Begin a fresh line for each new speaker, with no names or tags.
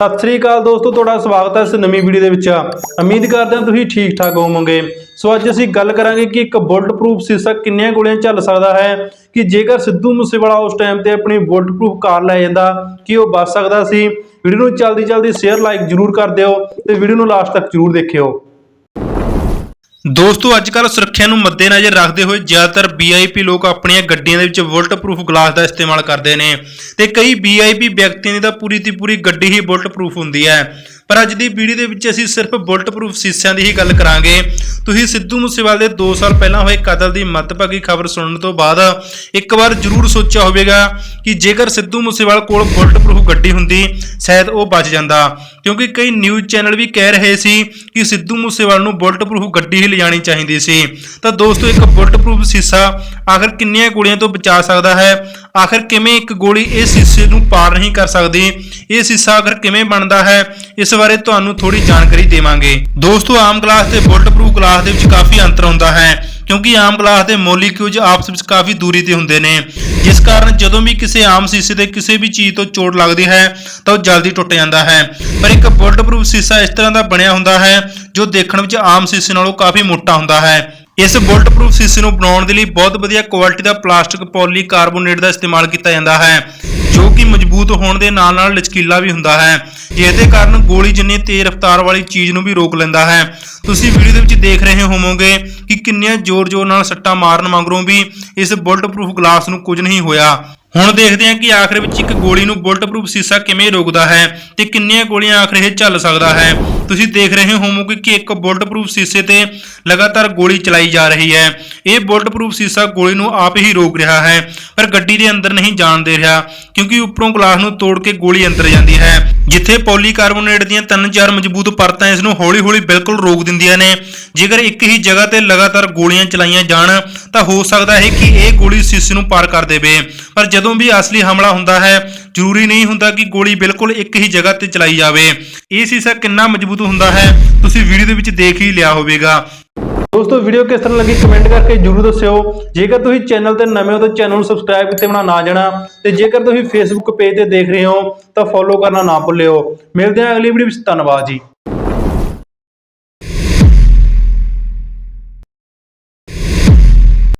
ਸਤਿ ਸ੍ਰੀ ਅਕਾਲ ਦੋਸਤੋ, ਤੁਹਾਡਾ ਸਵਾਗਤ ਹੈ ਇਸ ਨਵੀਂ ਵੀਡੀਓ ਦੇ ਵਿੱਚ। ਉਮੀਦ ਕਰਦੇ ਹਾਂ ਤੁਸੀਂ ਠੀਕ ਠਾਕ ਹੋਵੋਗੇ। ਸੋ ਅੱਜ ਅਸੀਂ ਗੱਲ ਕਰਾਂਗੇ ਕਿ ਇੱਕ ਬੁਲਟ ਪ੍ਰੂਫ ਸੀਸਾ ਕਿੰਨੀਆਂ ਗੋਲੀਆਂ ਝੱਲ ਸਕਦਾ ਹੈ, ਕਿ ਜੇਕਰ ਸਿੱਧੂ ਮੂਸੇਵਾਲਾ ਉਸ ਟਾਈਮ ਤੇ ਆਪਣੀ ਬੁਲਟ ਪ੍ਰੂਫ ਕਾਰ ਲੈ ਜਾਂਦਾ, ਕਿ ਉਹ ਬਚ ਸਕਦਾ ਸੀ। ਵੀਡੀਓ ਨੂੰ ਜਲਦੀ ਜਲਦੀ ਸ਼ੇਅਰ ਲਾਈਕ ਜਰੂਰ ਕਰ ਦਿਓ ਤੇ ਵੀਡੀਓ ਨੂੰ ਲਾਸਟ ਤੱਕ ਜਰੂਰ ਦੇਖਿਓ। ਦੋਸਤੋ ਅੱਜ ਕੱਲ੍ਹ ਸੁਰੱਖਿਆ ਨੂੰ ਮੱਦੇਨਜ਼ਰ ਰੱਖਦੇ ਹੋਏ ਜ਼ਿਆਦਾਤਰ ਵੀਆਈਪੀ ਲੋਕ ਆਪਣੀਆਂ ਗੱਡੀਆਂ ਦੇ ਵਿੱਚ ਬੁਲਟ ਪ੍ਰੂਫ ਗਲਾਸ ਦਾ ਇਸਤੇਮਾਲ ਕਰਦੇ ਨੇ ਤੇ ਕਈ ਵੀਆਈਪੀ ਵਿਅਕਤੀਆਂ ਦੀ ਤਾਂ ਪੂਰੀ ਦੀ ਪੂਰੀ ਗੱਡੀ ਹੀ ਬੁਲਟ ਪ੍ਰੂਫ ਹੁੰਦੀ ਹੈ। ਪਰ ਅੱਜ ਦੀ ਵੀਡੀਓ ਦੇ ਵਿੱਚ ਅਸੀਂ ਸਿਰਫ ਬੁਲਟ ਪ੍ਰੂਫ ਸੀਸਿਆਂ ਦੀ ਹੀ ਗੱਲ ਕਰਾਂਗੇ। ਤੁਸੀਂ ਸਿੱਧੂ ਮੂਸੇਵਾਲ ਦੇ 2 ਸਾਲ ਪਹਿਲਾਂ ਹੋਏ ਕਤਲ ਦੀ ਮੱਤਭਾਗੀ ਖਬਰ ਸੁਣਨ ਤੋਂ ਬਾਅਦ ਇੱਕ ਵਾਰ ਜ਼ਰੂਰ ਸੋਚਿਆ ਹੋਵੇਗਾ ਕਿ ਜੇਕਰ ਸਿੱਧੂ ਮੂਸੇਵਾਲ ਕੋਲ ਬੁਲਟ ਪ੍ਰੂਫ ਗੱਡੀ ਹੁੰਦੀ, ਸ਼ਾਇਦ ਉਹ ਬਚ ਜਾਂਦਾ। ਕਿਉਂਕਿ ਕਈ ਨਿਊਜ਼ ਚੈਨਲ ਵੀ ਕਹਿ ਰਹੇ ਸੀ ਕਿ ਸਿੱਧੂ ਮੂਸੇਵਾਲ ਨੂੰ ਬੁਲਟ ਪ੍ਰੂਫ ਗੱਡੀ ਹੀ ਲਿਜਾਣੀ ਚਾਹੀਦੀ ਸੀ। ਤਾਂ ਦੋਸਤੋ, ਇੱਕ ਬੁਲਟ ਪ੍ਰੂਫ ਸੀਸਾ ਆਖਰ ਕਿੰਨੀਆਂ ਗੋਲੀਆਂ ਤੋਂ ਬਚਾ ਸਕਦਾ ਹੈ? ਆਖਰ ਕਿਵੇਂ ਇੱਕ ਗੋਲੀ ਇਹ ਸੀਸੇ ਨੂੰ ਪਾਰ ਨਹੀਂ ਕਰ ਸਕਦੀ? ਇਹ ਸੀਸਾ ਆਖਰ ਕਿਵੇਂ ਬਣਦਾ ਹੈ? ਇਸ ਬਾਰੇ ਤੁਹਾਨੂੰ ਥੋੜੀ ਜਾਣਕਾਰੀ ਦੇਵਾਂਗੇ। ਦੋਸਤੋ, ਆਮ ਗਲਾਸ ਤੇ ਬੁਲਟ ਪ੍ਰੂਫ ਗਲਾਸ ਦੇ ਵਿੱਚ ਕਾਫੀ ਅੰਤਰ ਹੁੰਦਾ ਹੈ, ਕਿਉਂਕਿ ਆਮ ਗਲਾਸ ਦੇ ਮੋਲੀਕਿਊਲਸ ਆਪਸ ਵਿੱਚ ਕਾਫੀ ਦੂਰੀ ਤੇ ਹੁੰਦੇ ਨੇ। ਜਿਸ ਕਾਰਨ ਜਦੋਂ ਵੀ ਕਿਸੇ ਆਮ ਸੀਸੇ ਤੇ ਕਿਸੇ ਵੀ ਚੀਜ਼ ਤੋਂ ਚੋਟ ਲੱਗਦੀ ਹੈ, ਤਾਂ ਉਹ ਜਲਦੀ ਟੁੱਟ ਜਾਂਦਾ ਹੈ। ਪਰ ਇੱਕ ਬੁਲਟ ਪ੍ਰੂਫ ਸੀਸਾ ਇਸ ਤਰ੍ਹਾਂ ਦਾ ਬਣਿਆ ਹੁੰਦਾ ਹੈ, ਜੋ ਦੇਖਣ ਵਿੱਚ ਆਮ ਸੀਸੇ ਨਾਲੋਂ ਕਾਫੀ ਮੋਟਾ ਹੁੰਦਾ ਹੈ। ਇਸ ਬੁਲਟ ਪ੍ਰੂਫ ਸੀਸੇ ਨੂੰ ਬਣਾਉਣ ਦੇ ਲਈ ਬਹੁਤ ਵਧੀਆ ਕੁਆਲਿਟੀ ਦਾ ਪਲਾਸਟਿਕ ਪੋਲੀਕਾਰਬੋਨੇਟ ਦਾ ਇਸਤੇਮਾਲ ਕੀਤਾ ਜਾਂਦਾ ਹੈ, ਜੋ ਕਿ ਮਜ਼ਬੂਤ ਹੋਣ ਦੇ ਨਾਲ ਨਾਲ ਲਚਕੀਲਾ ਵੀ ਹੁੰਦਾ ਹੈ। ਜਿਹਦੇ ਕਾਰਨ ਗੋਲੀ ਜਿੰਨੀ ਤੇਜ਼ ਰਫ਼ਤਾਰ ਵਾਲੀ ਚੀਜ਼ ਨੂੰ ਵੀ ਰੋਕ ਲੈਂਦਾ ਹੈ। ਤੁਸੀਂ ਵੀਡੀਓ ਦੇ ਵਿੱਚ ਦੇਖ ਰਹੇ ਹੋਵੋਗੇ ਕਿ ਕਿੰਨੀਆਂ ਜ਼ੋਰ-ਜ਼ੋਰ ਨਾਲ ਸੱਟਾਂ ਮਾਰਨ ਮਗਰੋਂ ਵੀ ਇਸ ਬੁਲਟ ਪ੍ਰੂਫ ਗਲਾਸ ਨੂੰ ਕੁਝ ਨਹੀਂ ਹੋਇਆ। ਹੁਣ ਦੇਖਦੇ ਹਾਂ ਕਿ ਆਖਰ ਵਿੱਚ ਇੱਕ ਗੋਲੀ ਨੂੰ ਬੁਲਟ ਪ੍ਰੂਫ ਸੀਸਾ ਕਿਵੇਂ ਰੋਕਦਾ ਹੈ ਤੇ ਕਿੰਨੀਆਂ ਗੋਲੀਆਂ ਆਖਰ ਇਹ ਝੱਲ ਸਕਦਾ ਹੈ। ਤੁਸੀਂ ਦੇਖ ਰਹੇ ਹੋਵੋਗੇ ਕਿ ਇੱਕ ਬੁਲਟ ਪ੍ਰੂਫ ਸੀਸੇ ਤੇ ਲਗਾਤਾਰ ਗੋਲੀ ਚਲਾਈ ਜਾ ਰਹੀ ਹੈ। ਇਹ ਬੁਲਟ ਪ੍ਰੂਫ ਸੀਸਾ ਗੋਲੀ ਨੂੰ ਆਪ ਹੀ ਰੋਕ ਰਿਹਾ ਹੈ, ਪਰ ਗੱਡੀ ਦੇ ਅੰਦਰ ਨਹੀਂ ਜਾਣ ਦੇ ਰਿਹਾ, ਕਿਉਂਕਿ ਉੱਪਰੋਂ ਗਲਾਸ ਨੂੰ ਤੋੜ ਕੇ ਗੋਲੀ ਅੰਦਰ ਜਾਂਦੀ ਹੈ। ਜਿੱਥੇ ਪੋਲੀਕਾਰਬੋਨੇਟ ਦੀਆਂ ਤਿੰਨ ਚਾਰ ਮਜ਼ਬੂਤ ਪਰਤਾਂ ਇਸ ਨੂੰ ਹੌਲੀ-ਹੌਲੀ ਬਿਲਕੁਲ ਰੋਕ ਦਿੰਦੀਆਂ ਨੇ, ਜੇਕਰ ਇੱਕ ਹੀ ਜਗ੍ਹਾ ਤੇ ਲਗਾਤਾਰ ਗੋਲੀਆਂ ਚਲਾਈਆਂ ਜਾਣ, ਤਾਂ ਹੋ ਸਕਦਾ ਹੈ ਕਿ ਇਹ ਗੋਲੀ ਸੀਸੇ ਨੂੰ ਪਾਰ ਕਰ ਦੇਵੇ। ਪਰ ਜਦੋਂ ਵੀ ਅਸਲੀ ਹਮਲਾ ਹੁੰਦਾ ਹੈ, ਜ਼ਰੂਰੀ ਨਹੀਂ ਹੁੰਦਾ ਕਿ ਗੋਲੀ ਬਿਲਕੁਲ ਇੱਕ ਹੀ ਜਗ੍ਹਾ ਤੇ ਚਲਾਈ ਜਾਵੇ। ਇਹ ਸੀਸਾ ਕਿੰਨਾ ਮਜ਼ਬੂਤ ਹੁੰਦਾ ਹੈ, ਤੁਸੀਂ ਵੀਡੀਓ ਦੇ ਵਿੱਚ ਦੇਖ ਹੀ ਲਿਆ ਹੋਵੇਗਾ। ਦੋਸਤੋ ਵੀਡੀਓ ਕਿਸ ਤਰ੍ਹਾਂ ਲੱਗੀ ਕਮੈਂਟ ਕਰਕੇ ਜਰੂਰ ਦੱਸਿਓ। ਜੇਕਰ ਤੁਸੀਂ ਚੈਨਲ ਤੇ ਨਵੇਂ ਹੋ ਤਾਂ ਚੈਨਲ ਨੂੰ ਸਬਸਕ੍ਰਾਈਬ ਕੀਤੇ ਬਣਾ ਨਾ ਜਾਣਾ ਤੇ ਜੇਕਰ ਤੁਸੀਂ ਫੇਸਬੁੱਕ ਪੇਜ ਤੇ ਦੇਖ ਰਹੇ ਹੋ ਤਾਂ ਫੋਲੋ ਕਰਨਾ ਨਾ ਭੁੱਲਿਓ। ਮਿਲਦੇ ਹਾਂ ਅਗਲੀ ਵੀਡੀਓ ਵਿੱਚ। ਧੰਨਵਾਦ ਜੀ।